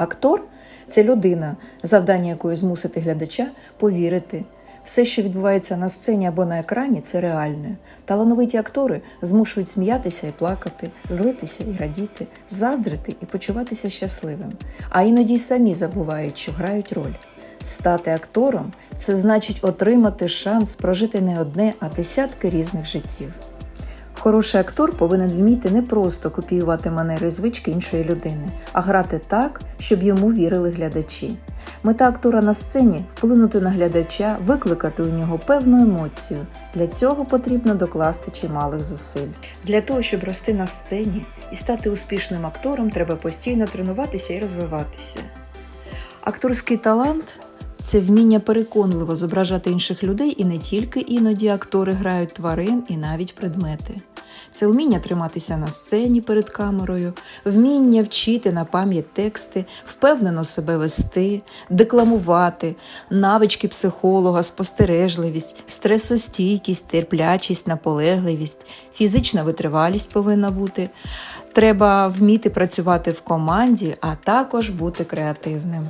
Актор це людина, завдання якої змусити глядача повірити. Все, що відбувається на сцені або на екрані, це реальне. Талановиті актори змушують сміятися і плакати, злитися і радіти, заздрити і почуватися щасливим. А іноді й самі забувають, що грають роль. Стати актором це значить отримати шанс прожити не одне, а десятки різних життів. Хороший актор повинен вміти не просто копіювати манери і звички іншої людини, а грати так, щоб йому вірили глядачі. Мета актора на сцені вплинути на глядача, викликати у нього певну емоцію. Для цього потрібно докласти чималих зусиль. Для того, щоб рости на сцені і стати успішним актором, треба постійно тренуватися і розвиватися. Акторський талант це вміння переконливо зображати інших людей, і не тільки іноді актори грають тварин і навіть предмети. Це вміння триматися на сцені перед камерою, вміння вчити на пам'ять тексти, впевнено себе вести, декламувати, навички психолога, спостережливість, стресостійкість, терплячість, наполегливість, фізична витривалість повинна бути. Треба вміти працювати в команді, а також бути креативним.